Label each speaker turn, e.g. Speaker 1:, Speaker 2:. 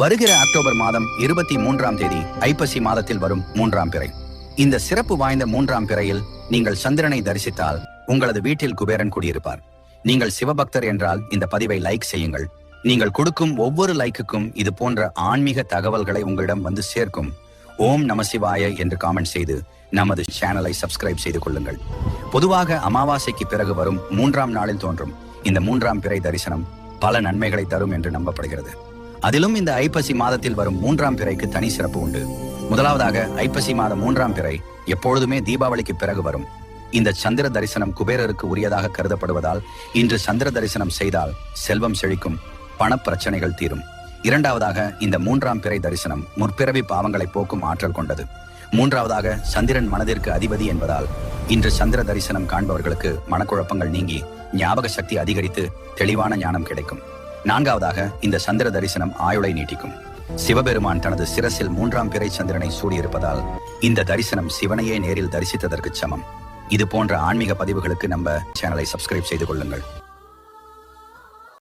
Speaker 1: வருகிற அக்டோபர் மாதம் இருபத்தி மூன்றாம் தேதி ஐப்பசி மாதத்தில் வரும் மூன்றாம் பிறை. இந்த சிறப்பு வாய்ந்த மூன்றாம் பிறையில் நீங்கள் சந்திரனை தரிசித்தால் உங்களது வீட்டில் குபேரன் குடியிருப்பார். நீங்கள் சிவபக்தர் என்றால் இந்த பதிவை லைக் செய்யுங்கள். நீங்கள் கொடுக்கும் ஒவ்வொரு லைக்குக்கும் இது போன்ற ஆன்மீக தகவல்களை உங்களிடம் வந்து சேர்க்கும். ஓம் நமசிவாய என்று காமெண்ட் செய்து நமது சேனலை சப்ஸ்கிரைப் செய்து கொள்ளுங்கள். பொதுவாக அமாவாசைக்கு பிறகு வரும் மூன்றாம் நாளில் தோன்றும் இந்த மூன்றாம் பிறை தரிசனம் பல நன்மைகளை தரும் என்று நம்பப்படுகிறது. அதிலும் இந்த ஐப்பசி மாதத்தில் வரும் மூன்றாம் பிறைக்கு தனி சிறப்பு உண்டு. முதலாவதாக ஐப்பசி மாதம் மூன்றாம் பிறை எப்பொழுதுமே தீபாவளிக்கு பிறகு வரும். இந்த சந்திர தரிசனம் குபேரருக்கு உரியதாக கருதப்படுவதால் இன்று சந்திர தரிசனம் செய்தால் செல்வம் செழிக்கும் பணப்பிரச்சனைகள் தீரும். இரண்டாவதாக இந்த மூன்றாம் பிறை தரிசனம் முற்பிறவி பாவங்களை போக்கும் ஆற்றல் கொண்டது. மூன்றாவதாக சந்திரன் மனதிற்கு அதிபதி என்பதால் இன்று சந்திர தரிசனம் காண்பவர்களுக்கு மனக்குழப்பங்கள் நீங்கி ஞாபக சக்தி அதிகரித்து தெளிவான ஞானம் கிடைக்கும். நான்காவதாக இந்த சந்திர தரிசனம் ஆயுளை நீட்டிக்கும். சிவபெருமான் தனது சிரசில் மூன்றாம் பிறை சந்திரனை சூடியிருப்பதால் இந்த தரிசனம் சிவனையே நேரில் தரிசித்ததற்கு சமம். இது போன்ற ஆன்மீக பதிவுகளுக்கு நம்ம சேனலை சப்ஸ்கிரைப் செய்து கொள்ளுங்கள்.